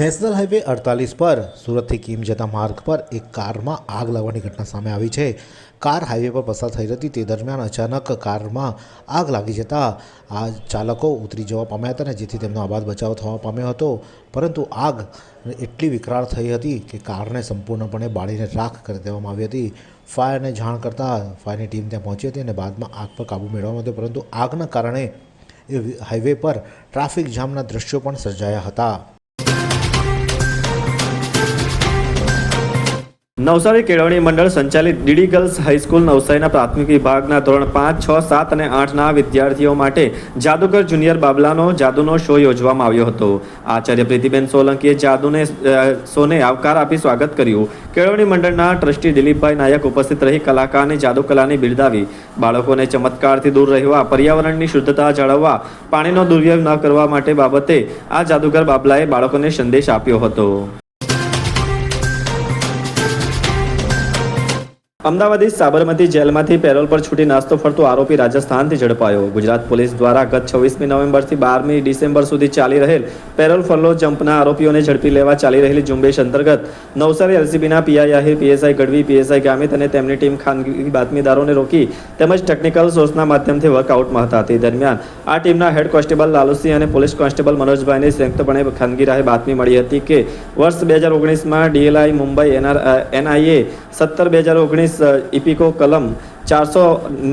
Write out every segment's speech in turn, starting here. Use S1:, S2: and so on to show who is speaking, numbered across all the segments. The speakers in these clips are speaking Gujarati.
S1: નેશનલ હાઈવે અડતાલીસ પર સુરતથી કીમ જતા માર્ગ પર એક કારમાં આગ લાગવાની ઘટના સામે આવી છે. કાર હાઈવે પર પસાર થઈ હતી તે દરમિયાન અચાનક કારમાં આગ લાગી જતાં આ ચાલકો ઉતરી જવા પામ્યા હતા ને જેથી તેમનો આબાદ બચાવ થવા પામ્યો હતો. પરંતુ આગ એટલી વિકરાળ થઈ હતી કે કારને સંપૂર્ણપણે બાળીને રાખ કરી દેવામાં આવી હતી. ફાયરને જાણ કરતાં ફાયરની ટીમ ત્યાં પહોંચી હતી અને બાદમાં આગ પર કાબૂ મેળવવામાં હતો. પરંતુ આગના કારણે એ હાઈવે પર ટ્રાફિક જામના દ્રશ્યો પણ સર્જાયા હતા.
S2: નવસારી કેળવણી મંડળ સંચાલિત ડીડી ગર્લ્સ હાઈસ્કૂલ નવસારીના પ્રાથમિક વિભાગના ધોરણ પાંચ, છ, સાત અને આઠના વિદ્યાર્થીઓ માટે જાદુગર જુનિયર બાબલાનો જાદુનો શો યોજવામાં આવ્યો હતો. આચાર્ય પ્રીતિબેન સોલંકીએ જાદુને શોને આવકાર આપી સ્વાગત કર્યું. કેળવણી મંડળના ટ્રસ્ટી દિલીપભાઈ નાયક ઉપસ્થિત રહી કલાકારની જાદુ કલાની બિરદાવી. બાળકોને ચમત્કારથી દૂર રહેવા, પર્યાવરણની શુદ્ધતા જાળવવા, પાણીનો દુર્વ્યય ન કરવા માટે બાબતે આ જાદુગર બાબલાએ બાળકોને સંદેશ આપ્યો હતો. અમદાવાદી સાબરમતી જેલમાંથી પેરોલ પર છૂટી નાસ્તો ફરતો આરોપી રાજસ્થાનથી ઝડપાયો. ગુજરાત પોલીસ દ્વારા ગત છવ્વીસમી નવેમ્બરથી બારમી ડિસેમ્બર સુધી ચાલી રહેલ પેરોલ ફરલો જમ્પના આરોપીઓને ઝડપી લેવા ચાલી રહેલી ઝુંબેશ અંતર્ગત Navsari એલસીબીના PI Ahir PSI Gadhvi PSI Gamit અને તેમની ટીમ ખાનગી બાતમીદારોને રોકી તેમજ ટેકનિકલ સોર્સના માધ્યમથી વર્કઆઉટમાં હતા. તે દરમિયાન આ ટીમના હેડ કોન્સ્ટેબલ લાલુસિંહ અને પોલીસ કોન્સ્ટેબલ મનોજભાઈને સંયુક્તપણે ખાનગી રાહે બાતમી મળી હતી કે વર્ષ બે હજાર ઓગણીસમાં ડીએલઆઈ મુંબઈ એનઆર, એનઆઈએ સત્તર બે હજાર ઓગણીસ ઇપિકો, કલમ ચારસો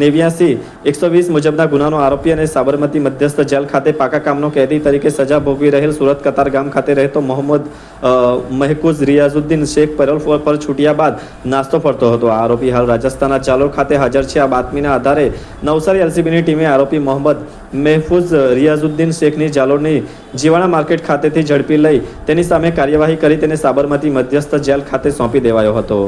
S2: નેવ્યાસી, એકસો વીસ મુજબના ગુનાનો આરોપી અને સાબરમતી મધ્યસ્થ જેલ ખાતે પાકા કામનો કેદી તરીકે સજા ભોગવી રહેલ સુરત કતાર ગામ ખાતે રહેતો મોહમ્મદ મહેકુઝ રિયાઝુદ્દીન શેખ પેરોલ પર છૂટ્યા બાદ નાસ્તો ફરતો હતો. આ આરોપી હાલ રાજસ્થાનના ચાલોર ખાતે હાજર છે. આ બાતમીના આધારે નવસારી એલસીબીની ટીમે આરોપી મોહમ્મદ મહેફૂઝ રિયાઝુદ્દીન શેખની જાલોરની જીવાણા માર્કેટ ખાતેથી ઝડપી લઈ તેની સામે કાર્યવાહી કરી તેને સાબરમતી મધ્યસ્થ જેલ ખાતે સોંપી દેવાયો હતો.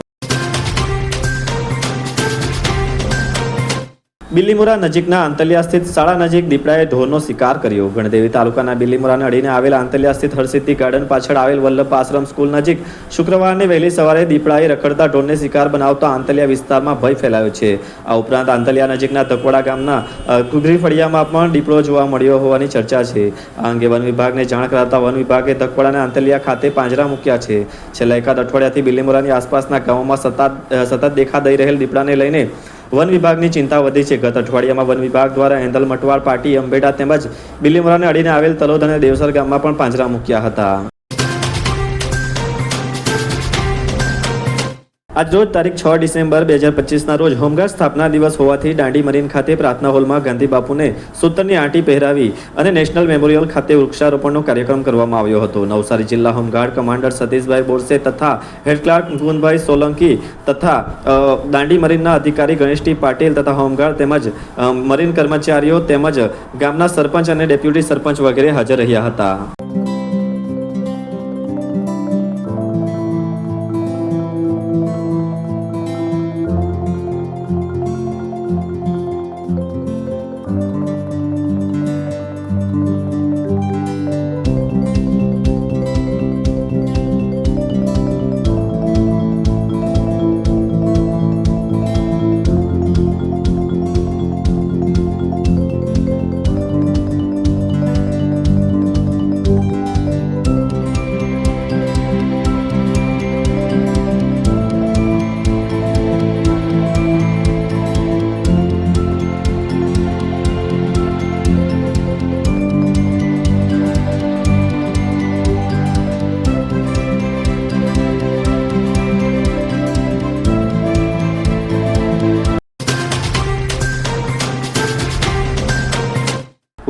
S2: બિલ્લીમોરા નજીકના આંતલિયા સ્થિત શાળા નજીક દીપડાએ ઢોરનો શિકાર કર્યો. ગણદેવી તાલુકાના બિલ્લીમોરાને અડીને આવેલ આંતલિયા સ્થિત હરસિદ્ધિ ગાર્ડન પાછળ આવેલ વલ્લભ આશ્રમ સ્કૂલ નજીક શુક્રવારની વહેલી સવારે દીપડાએ રખડતા ઢોરને શિકાર બનાવતા આંતલિયા વિસ્તારમાં ભય ફેલાયો છે. આ ઉપરાંત આંતલિયા નજીકના તકવાડા ગામના કુગરી ફળિયામાં પણ દીપડો જોવા મળ્યો હોવાની ચર્ચા છે. આ અંગે વન વિભાગને જાણ કરાતા વન વિભાગે તકવાડાના આંતલિયા ખાતે પાંજરા મૂક્યા છે. છેલ્લા એકાદ અઠવાડિયાથી બિલીમોરાની આસપાસના ગામોમાં સતત સતત દેખા દઈ રહેલ દીપડાને લઈને વન વિભાગની ચિંતા વધી છે. ગત અઠવાડિયામાં વન વિભાગ દ્વારા એંધલ મટવાડ પાટી અંબેડા તેમજ બિલીમરાને અડીને આવેલ તલોદ અને દેવસર ગામમાં પણ પાંજરા મૂક્યા હતા. આજ રોજ તારીખ છ ડિસેમ્બર બે હજાર પચીસના રોજ હોમગાર્ડ સ્થાપના દિવસ હોવાથી દાંડી મરીન ખાતે પ્રાર્થના હોલમાં ગાંધી બાપુને સૂતરની આંટી પહેરાવી અને નેશનલ મેમોરિયલ ખાતે વૃક્ષારોપણનો કાર્યક્રમ કરવામાં આવ્યો હતો. નવસારી જિલ્લા હોમગાર્ડ કમાન્ડર સતીશભાઈ બોરસે તથા હેડ ક્લાર્ક મુકુંદભાઈ સોલંકી તથા દાંડી મરીનના અધિકારી ગણેશજી પાટીલ તથા હોમગાર્ડ તેમજ મરીન કર્મચારીઓ તેમજ ગામના સરપંચ અને ડેપ્યુટી સરપંચ વગેરે હાજર રહ્યા હતા.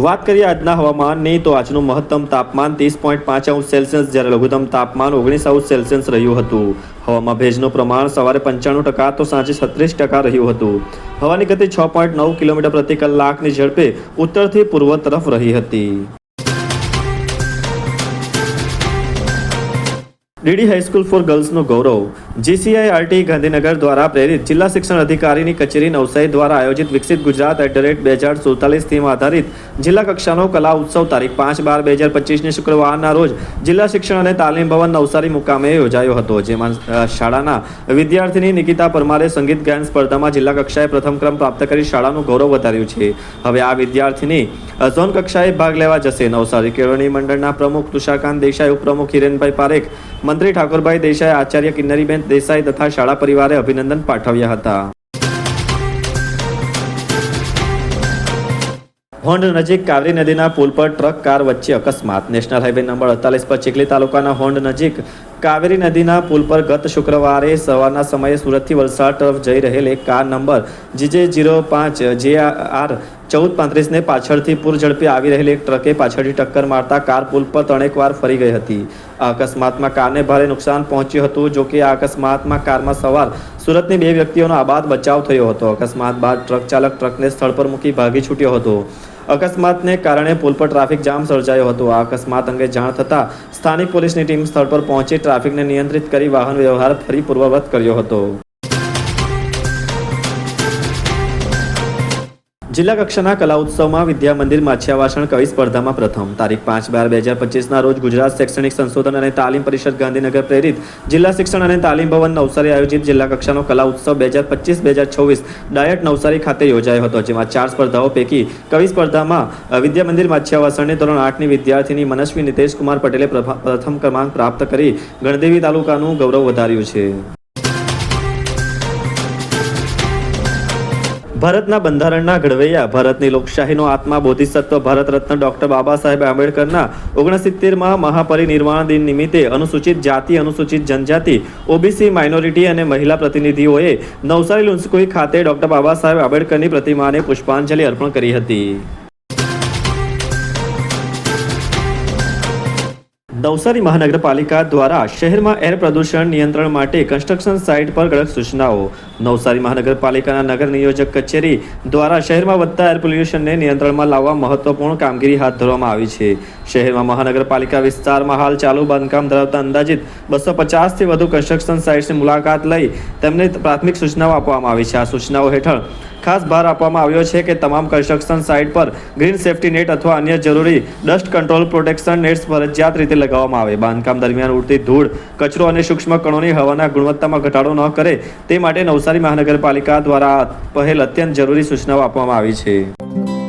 S2: વાત કરીએ આજના હવામાનની, તો આજનું મહત્તમ તાપમાન ત્રીસ પોઈન્ટ પાંચ અંશ સેલ્સિયસ, જ્યારે લઘુત્તમ તાપમાન ઓગણીસ અંશ સેલ્સિયસ રહ્યું હતું. હવામાં ભેજનું પ્રમાણ સવારે પંચાણું ટકા તો સાંજે છત્રીસ ટકા રહ્યું હતું. હવાની ગતિ છ પોઈન્ટ નવ કિલોમીટર પ્રતિ કલાકની ઝડપે ઉત્તરથી પૂર્વ તરફ રહી હતી. ડીડી હાઈસ્કૂલ ફોર ગર્લ્સનું ગૌરવ. જીસીઆઈઆરટી ગાંધીનગર દ્વારા પ્રેરિત જિલ્લા શિક્ષણ અધિકારીની કચેરી નવસારી દ્વારા આયોજિત વિકસિત ગુજરાત એટ ધ રેટ બે હજાર સુડતાલીસ થીમ આધારિત જિલ્લા કક્ષાનો કલા ઉત્સવ તારીખ પાંચ બાર બે હજાર પચીસની શુક્રવારના રોજ જિલ્લા શિક્ષણ અને તાલીમ ભવન નવસારી મુકામે યોજાયો હતો, જેમાં શાળાના વિદ્યાર્થીની નિકિતા પરમારે સંગીત ગાયન સ્પર્ધામાં જિલ્લા કક્ષાએ પ્રથમ ક્રમ પ્રાપ્ત કરી શાળાનું ગૌરવ વધાર્યું છે. હવે આ વિદ્યાર્થીની ઝોન કક્ષાએ ભાગ લેવા જશે. નવસારી કેળવણી મંડળના પ્રમુખ તુષારકાંત દેસાઈ, ઉપપ્રમુખ હિરેનભાઈ પારેખ મંત્રી ઠાકોરભાઈ દેસાઈ, આચાર્ય કિન્નરીબેન દેસાઈ તથા શાળા પરિવારે અભિનંદન પાઠવ્યા હતા. હોન્ડ નજીક કાવરી નદીના પુલ પર ટ્રક, કાર વચ્ચે અકસ્માત. નેશનલ હાઈવે નંબર અડતાલીસ પર ચીખલી તાલુકાના હોન્ડ નજીક કાવેરી નદીના પુલ પર ગત શુક્રવારે સવારના સમયે સુરતથી વલસાડ તરફ જઈ રહેલ એક કાર નંબર જીજે જીરો પાંચ, જે આર ચૌદ પાંત્રીસને પાછળથી પૂર ઝડપી આવી રહેલી એક ટ્રકે પાછળથી ટક્કર મારતા કાર પુલ પર ત્રણેક વાર ફરી ગઈ હતી. આ અકસ્માતમાં કારને ભારે નુકસાન પહોંચ્યું હતું જો કે આ અકસ્માતમાં કારમાં સવાર સુરતની બે વ્યક્તિઓનો આબાદ બચાવ થયો હતો. અકસ્માત બાદ ટ્રક ચાલક ટ્રકને સ્થળ પર મૂકી ભાગી છૂટ્યો હતો. અકસ્માતને કારણે પુલ પર ટ્રાફિક જામ સર્જાયો હતો. આ અકસ્માત અંગે જાણ થતાં સ્થાનિક પોલીસની ટીમ સ્થળ પર પહોંચી ટ્રાફિકને નિયંત્રિત કરી વાહન વ્યવહાર ફરી પૂર્વવત કર્યો હતો. જિલ્લા કક્ષાના કલા ઉત્સવમાં વિદ્યા મંદિર માછિયાવાસણ કવિ સ્પર્ધામાં પ્રથમ. તારીખ પાંચ બાર બે હજાર પચીસના રોજ ગુજરાત શૈક્ષણિક સંશોધન અને તાલીમ પરિષદ ગાંધીનગર પ્રેરિત જિલ્લા શિક્ષણ અને તાલીમ ભવન નવસારી આયોજિત જિલ્લા કક્ષાનો કલા ઉત્સવ બે હજાર પચીસ બે હજાર છવ્વીસ ડાયટ નવસારી ખાતે યોજાયો હતો, જેમાં ચાર સ્પર્ધાઓ પૈકી કવિ સ્પર્ધામાં વિદ્યા મંદિર માછિયાવાસણની ધોરણ આઠની વિદ્યાર્થીની મનસ્વી નિતેશ કુમાર પટેલે પ્રથમ ક્રમાંક પ્રાપ્ત કરી ગણદેવી તાલુકાનું ગૌરવ વધાર્યું છે. ભારતના બંધારણના ઘડવૈયા, ભારતની લોકશાહીનો આત્મા, બોધિસત્વ ભારત રત્ન ડોક્ટર બાબા સાહેબ આંબેડકરના ઓગણસિત્તેરમાં મહાપરિનિર્વાણ દિન નિમિત્તે અનુસૂચિત જાતિ, અનુસૂચિત જનજાતિ, ઓબીસી માઇનોરિટી અને મહિલા પ્રતિનિધિઓએ નવસારી લુન્સકોઈ ખાતે ડોક્ટર બાબા સાહેબ આંબેડકરની પ્રતિમાને પુષ્પાંજલિ અર્પણ કરી હતી. નવસારી મહાનગરપાલિકા દ્વારા શહેરમાં એર પ્રદૂષણ નિયંત્રણ માટે કન્સ્ટ્રક્શન સાઇટ પર કડક સૂચનાઓ. નવસારી મહાનગરપાલિકાના નગર નિયોજક કચેરી દ્વારા શહેરમાં વધતા એર પોલ્યુશનને નિયંત્રણમાં લાવવા મહત્વપૂર્ણ કામગીરી હાથ ધરવામાં આવી છે. શહેરમાં મહાનગરપાલિકા વિસ્તારમાં હાલ ચાલુ બાંધકામ ધરાવતા અંદાજિત બસો પચાસથી વધુ કન્સ્ટ્રક્શન સાઇટ્સની મુલાકાત લઈ તેમને પ્રાથમિક સૂચનાઓ આપવામાં આવી છે. આ સૂચનાઓ હેઠળ ખાસ ભાર આપવામાં આવ્યો છે કે તમામ કન્સ્ટ્રક્શન સાઇટ પર ગ્રીન સેફ્ટી નેટ અથવા અન્ય જરૂરી ડસ્ટ કંટ્રોલ પ્રોટેક્શન નેટ્સ ફરજિયાત રીતે લગાવવામાં આવે. બાંધકામ દરમિયાન ઉડતી ધૂળ, કચરો અને સૂક્ષ્મ કણોની હવાના ગુણવત્તામાં ઘટાડો ન કરે તે માટે નવસારી મહાનગરપાલિકા દ્વારા પહેલ અત્યંત જરૂરી સૂચનાઓ આપવામાં આવી છે.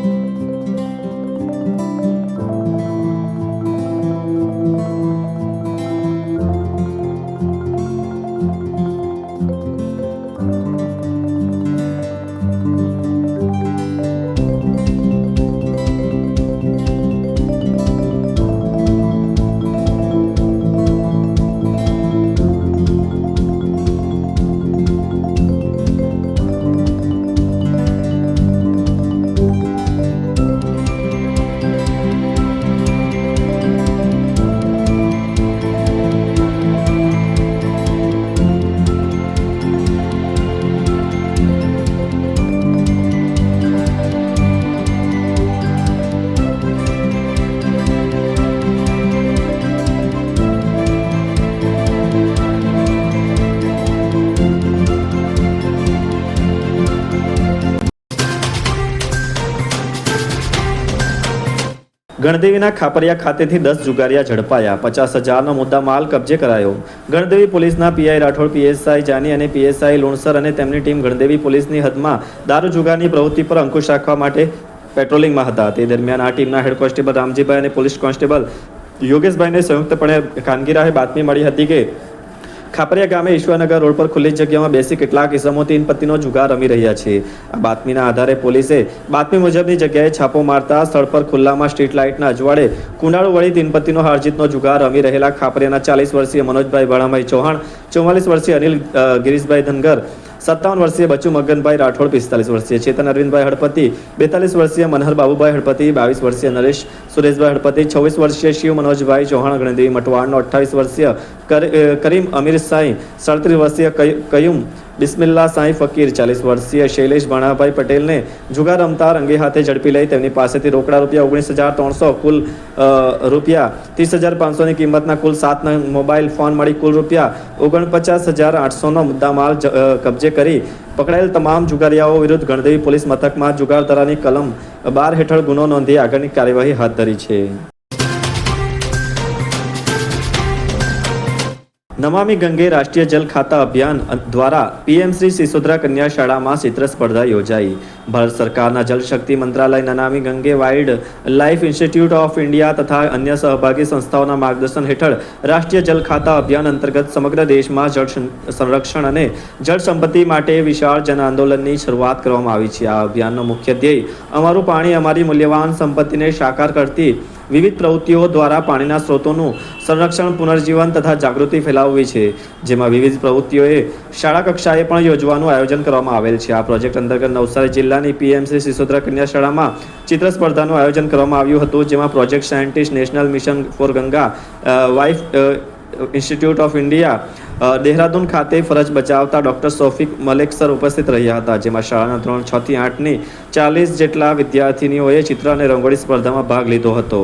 S2: ગણદેવીના ખાપરિયા ખાતેથી દસ જુગારિયા ઝડપાયા. પચાસ હજારનો મુદ્દા માલ કબજે કરાયો. ગણદેવી પોલીસના પીઆઈ રાઠોડ, પીએસઆઈ જાની અને પીએસઆઈ લુણસર અને તેમની ટીમ ગણદેવી પોલીસની હદમાં દારૂ જુગારની પ્રવૃત્તિ પર અંકુશ રાખવા માટે પેટ્રોલિંગમાં હતા. તે દરમિયાન આ ટીમના હેડ કોન્સ્ટેબલ રામજીભાઈ અને પોલીસ કોન્સ્ટેબલ યોગેશભાઈને સંયુક્તપણે કામગીરાએ બાતમી મળી હતી કે ખાપરિયા ગામે ઈશ્વરનગર રોડ પર ખુલ્લી જગ્યામાં બેસી કેટલાક ઇસમો તીન પત્તીનો જુગાર રમી રહ્યા છે. આ બાતમીના આધારે પોલીસે બાતમી મુજબની જગ્યાએ છાપો મારતા સ્થળ પર ખુલ્લામાં સ્ટ્રીટ લાઇટના અજવાળે કુંડાળુ વળી તીનપત્તીનો હારજીતનો જુગાર રમી રહેલા ખાપરિયાના ચાલીસ વર્ષીય મનોજભાઈ ભાણાભાઈ ચૌહાણ, ચુમ્માલીસ વર્ષીય અનિલ ગિરીશભાઈ ધનગર સત્તાવન વર્ષીય બચુ મગનભાઈ રાઠોડ, પિસ્તાલીસ વર્ષીય ચેતન અરવિંદભાઈ હડપતિ, બેતાલીસ વર્ષીય મનહર બાબુભાઈ હડપતિ, બાવીસ વર્ષીય નરેશ સુરેશભાઈ હડપતિ, છવ્વીસ વર્ષીય શિવ મનોજભાઈ ચૌહાણ, ગણદેવી મટવાડનો અઠ્ઠાવીસ વર્ષીય કર- કરીમ અમીર સાંઈ, સાડત્રીસ વર્ષીય કય- કયુમ બિસ્મિલ્લા સાંઈ ફકીર, ચાલીસ વર્ષીય શૈલેષ ભાણાભાઈ પટેલને જુગાર રમતા રંગે હાથે ઝડપી લઈ તેમની પાસેથી રોકડા રૂપિયા ઓગણીસ હજાર ત્રણસો કુલ રૂપિયા ત્રીસ હજાર પાંચસોની કિંમતના કુલ સાત મોબાઈલ ફોન મળી કુલ રૂપિયા ઓગણપચાસ હજાર આઠસોનો મુદ્દામાલ કબજે કરી પકડાયેલ તમામ જુગારીયાઓ વિરુદ્ધ ગણદેવી પોલીસ મથકમાં જુગારધારાની કલમ બાર હેઠળ ગુનો નોંધી આગળની કાર્યવાહી હાથ ધરી છે. નમામિ ગંગે રાષ્ટ્રીય જલ ખાતા અભિયાન દ્વારા પીએમ શ્રી સિસોદરા કન્યા શાળામાં ચિત્ર સ્પર્ધા યોજાઈ. ભારત સરકારના જલશક્તિ મંત્રાલય Namami Gange wildlife institute of India તથા અન્ય સહભાગી સંસ્થાઓના માર્ગદર્શન હેઠળ રાષ્ટ્રીય જલ ખાતા અભિયાન અંતર્ગત સમગ્ર દેશમાં જળ સંરક્ષણ અને જળ સંપત્તિ માટે વિશાળ જન આંદોલનની શરૂઆત કરવામાં આવી છે. આ અભિયાનનો મુખ્ય ધ્યેય, અમારું પાણી અમારી મૂલ્યવાન સંપત્તિને સાકાર કરતી વિવિધ પ્રવૃત્તિઓ દ્વારા પાણીના સ્ત્રોતોનું સંરક્ષણ, પુનર્જીવન તથા જાગૃતિ ફેલાવવી છે. જેમાં વિવિધ પ્રવૃત્તિઓએ શાળા કક્ષાએ પણ યોજવાનું આયોજન કરવામાં આવેલ છે. આ પ્રોજેક્ટ અંતર્ગત નવસારી જિલ્લાની પીએમસી સિસોદરા કન્યા શાળામાં ચિત્ર સ્પર્ધાનું આયોજન કરવામાં આવ્યું હતું, જેમાં project scientist national mission for Ganga wife institute of India Dehradun ખાતે ફરજ બજાવતા ડોક્ટર સોફિક મલેક સર ઉપસ્થિત રહ્યા હતા, જેમાં શાળાના ધોરણ છ થી આઠની ચાલીસ જેટલા વિદ્યાર્થીનીઓએ ચિત્ર અને રંગોળી સ્પર્ધામાં ભાગ લીધો હતો.